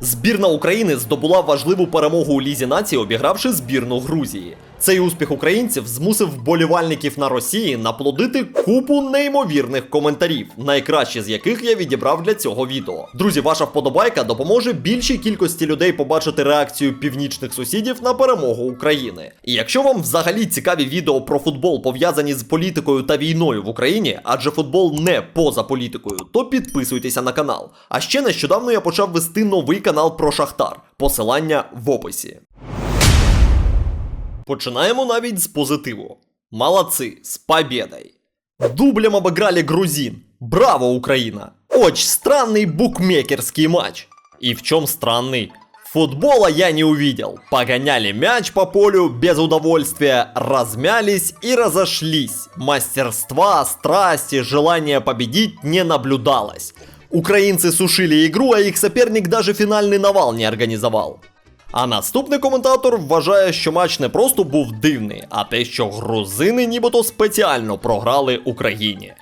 Збірна України здобула важливу перемогу у Лізі нації, обігравши збірну Грузії. Цей успіх українців змусив вболівальників на Росії наплодити купу неймовірних коментарів, найкращі з яких я відібрав для цього відео. Друзі, ваша вподобайка допоможе більшій кількості людей побачити реакцію північних сусідів на перемогу України. І якщо вам взагалі цікаві відео про футбол пов'язані з політикою та війною в Україні, адже футбол не поза політикою, то підписуйтеся на канал. А ще нещодавно я почав вести новий канал про Шахтар. Посилання в описі. Починаємо навіть з позитиву. Молодцы, с победой! Дублем обыграли грузин. Браво, Украина! Очень странный букмекерский матч. И в чем странный? Футбола я не увидел. Погоняли мяч по полю без удовольствия, размялись и разошлись. Мастерства, страсти, желания победить не наблюдалось. Украинцы сушили игру, а их соперник даже финальный навал не организовал. А наступний коментатор вважає, що матч не просто був дивний, а те, що грузини нібито спеціально програли Україні.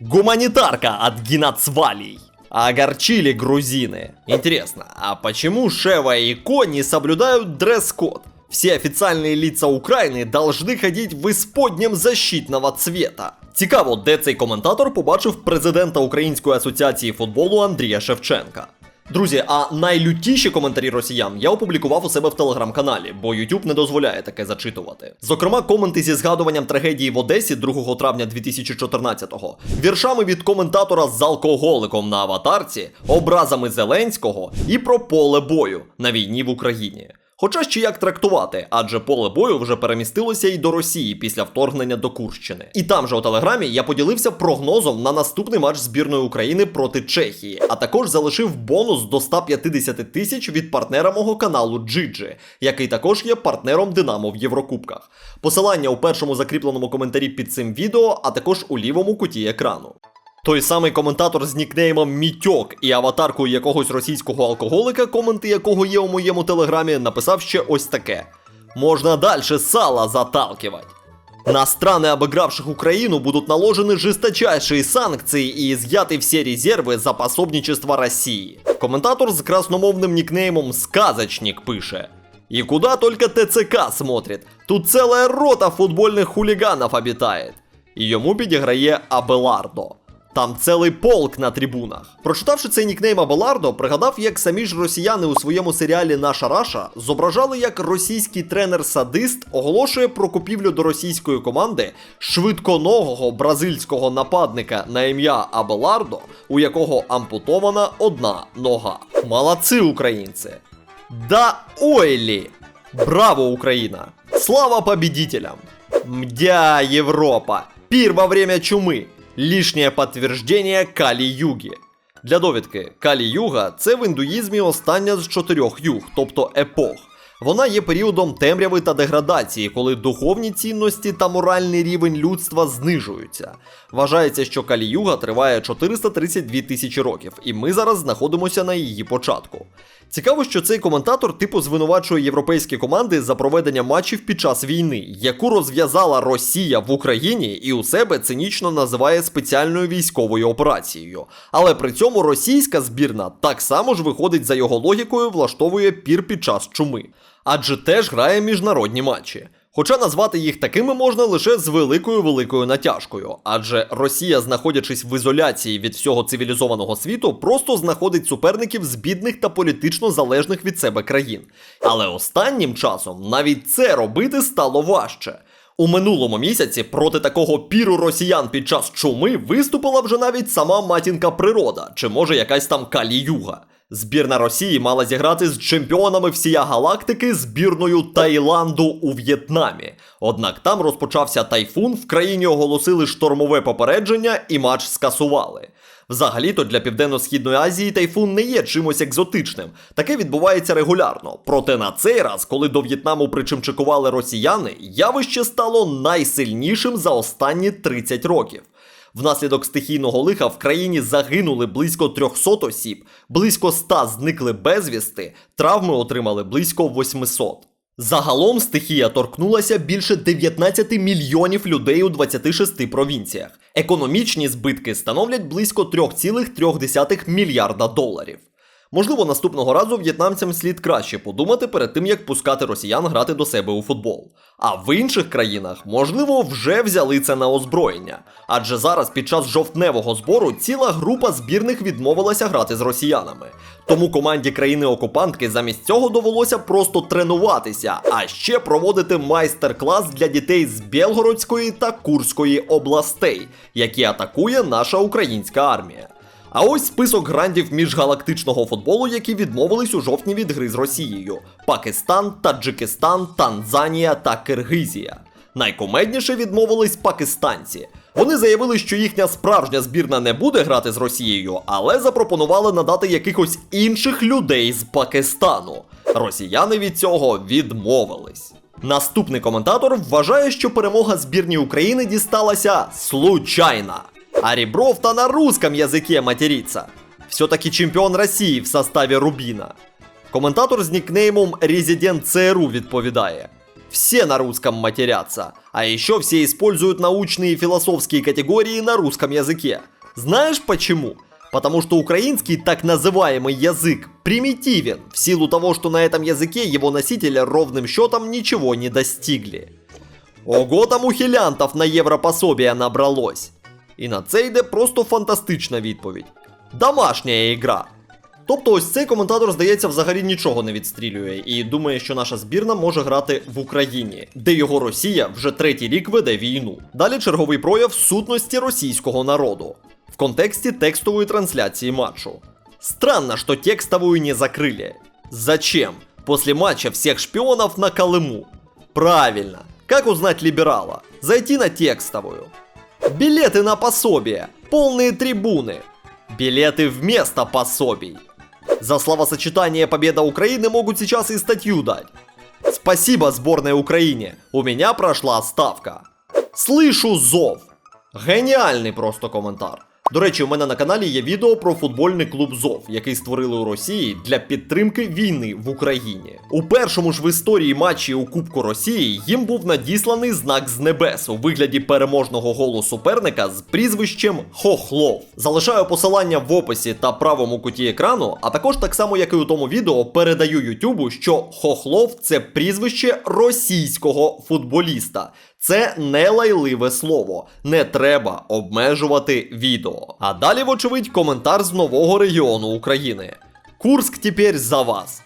Гуманитарка от Генацвалий. Огорчили грузины. Интересно, а почему Шева и Ко не соблюдают дресс-код? Все официальные лица Украины должны ходить в исподнем защитного цвета. Цікаво, де цей коментатор побачив президента Української асоціації футболу Андрія Шевченка. Друзі, а найлютіші коментарі росіян я опублікував у себе в телеграм-каналі, бо YouTube не дозволяє таке зачитувати. Зокрема, коменти зі згадуванням трагедії в Одесі 2 травня 2014-го, віршами від коментатора з алкоголиком на аватарці, образами Зеленського і про поле бою на війні в Україні. Хоча ще як трактувати, адже поле бою вже перемістилося і до Росії після вторгнення до Курщини. І там же у телеграмі я поділився прогнозом на наступний матч збірної України проти Чехії, а також залишив бонус до 150 тисяч від партнера мого каналу Джиджи, який також є партнером Динамо в Єврокубках. Посилання у першому закріпленому коментарі під цим відео, а також у лівому куті екрану. Той самий коментатор з нікнеймом Мітьок і аватаркою якогось російського алкоголика, коменти якого є у моєму телеграмі, написав ще ось таке: Можна дальше сало заталкивать. На страны, обыгравших Украину, будут наложены жесточайшие санкции и изъяты все резервы за пособничество России. Коментатор з красномовним нікнеймом Сказочник пише. И куда только ТЦК смотрит, тут целая рота футбольных хулиганов обитает. І йому підіграє Абелардо. Там цілий полк на трибунах. Прочитавши цей нікнейм Абелардо, пригадав, як самі ж росіяни у своєму серіалі Наша Раша зображали, як російський тренер-садист оголошує про купівлю до російської команди швидконогого бразильського нападника на ім'я Абелардо, у якого ампутована одна нога. Молодці, українці! Да ойлі! Браво, Україна! Слава победителям! Мдя, Європа! Пір во время чуми! Лишнє підтвердження Калі-Юги. Для довідки, Калі-Юга це в індуїзмі остання з чотирьох юг, тобто епох. Вона є періодом темряви та деградації, коли духовні цінності та моральний рівень людства знижуються. Вважається, що Калі-Юга триває 432 тисячі років, і ми зараз знаходимося на її початку. Цікаво, що цей коментатор типу звинувачує європейські команди за проведення матчів під час війни, яку розв'язала Росія в Україні і у себе цинічно називає спеціальною військовою операцією. Але при цьому російська збірна так само ж виходить за його логікою, влаштовує пір під час чуми. Адже теж грає міжнародні матчі. Хоча назвати їх такими можна лише з великою великою натяжкою, адже Росія, знаходячись в ізоляції від всього цивілізованого світу, просто знаходить суперників з бідних та політично залежних від себе країн. Але останнім часом навіть це робити стало важче. У минулому місяці проти такого піру росіян під час чуми виступила вже навіть сама матінка природа, чи може якась там каліюга. Збірна Росії мала зіграти з чемпіонами всія галактики збірною Таїланду у В'єтнамі. Однак там розпочався тайфун, в країні оголосили штормове попередження і матч скасували. Взагалі-то для Південно-Східної Азії тайфун не є чимось екзотичним. Таке відбувається регулярно. Проте на цей раз, коли до В'єтнаму причимчикували росіяни, явище стало найсильнішим за останні 30 років. Внаслідок стихійного лиха в країні загинули близько 300 осіб, близько 100 зникли безвісти, травми отримали близько 800. Загалом стихія торкнулася більше 19 мільйонів людей у 26 провінціях. Економічні збитки становлять близько 3,3 мільярда доларів. Можливо, наступного разу в'єтнамцям слід краще подумати перед тим, як пускати росіян грати до себе у футбол. А в інших країнах, можливо, вже взяли це на озброєння. Адже зараз під час жовтневого збору ціла група збірних відмовилася грати з росіянами. Тому команді країни-окупантки замість цього довелося просто тренуватися, а ще проводити майстер-клас для дітей з Білгородської та Курської областей, які атакує наша українська армія. А ось список грандів міжгалактичного футболу, які відмовились у жовтні від гри з Росією: Пакистан, Таджикистан, Танзанія та Киргизія. Найкомедніше відмовились пакистанці. Вони заявили, що їхня справжня збірна не буде грати з Росією, але запропонували надати якихось інших людей з Пакистану. Росіяни від цього відмовились. Наступний коментатор вважає, що перемога збірні України дісталася случайно. А Ребров-то на русском языке матерится. Все-таки чемпіон Росії в составі Рубіна. Коментатор з нікнеймом Резидент ЦРУ відповідає. Все на русском матерятся, а еще все используют научные и философские категории на русском языке. Знаешь почему? Потому что украинский так называемый язык примитивен, в силу того, что на этом языке его носители ровным счетом ничего не достигли. Ого, там ухилянтов на європособія набралось. І на це йде просто фантастична відповідь. Домашня ігра. Тобто ось цей коментатор, здається, взагалі нічого не відстрілює і думає, що наша збірна може грати в Україні, де його Росія вже третій рік веде війну. Далі черговий прояв сутності російського народу в контексті текстової трансляції матчу. Странно, что текстовую не закрыли. Зачем? После матча всех шпионов на Колыму. Правильно. Как узнать либерала? Зайти на текстовую. Билеты на пособие. Полные трибуны. Билеты вместо пособий. За словосочетание «Победа Украины» могут сейчас и статью дать. Спасибо сборной Украине. У меня прошла ставка. Слышу зов. Геніальний просто коментар. До речі, у мене на каналі є відео про футбольний клуб ЗОВ, який створили у Росії для підтримки війни в Україні. У першому ж в історії матчі у Кубку Росії їм був надісланий знак з небес у вигляді переможного голу суперника з прізвищем Хохлов. Залишаю посилання в описі та правому куті екрану, а також так само, як і у тому відео, передаю Ютубу, що Хохлов це прізвище російського футболіста. Це не лайливе слово. Не треба обмежувати відео. А далі, вочевидь, коментар з нового регіону України. Курск тепер за вас.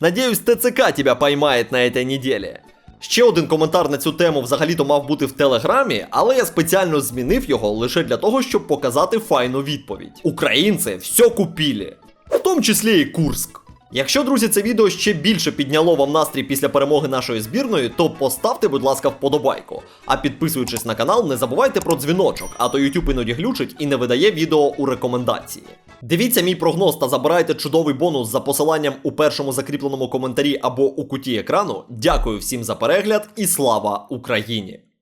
Надіюсь, ТЦК тебе поймає на этой неділі. Ще один коментар на цю тему взагалі-то мав бути в телеграмі, але я спеціально змінив його лише для того, щоб показати файну відповідь. Українці все купили, в тому числі і Курск. Якщо, друзі, це відео ще більше підняло вам настрій після перемоги нашої збірної, то поставте, будь ласка, вподобайку. А підписуючись на канал, не забувайте про дзвіночок, а то YouTube іноді глючить і не видає відео у рекомендації. Дивіться мій прогноз та забирайте чудовий бонус за посиланням у першому закріпленому коментарі або у куті екрану. Дякую всім за перегляд і слава Україні!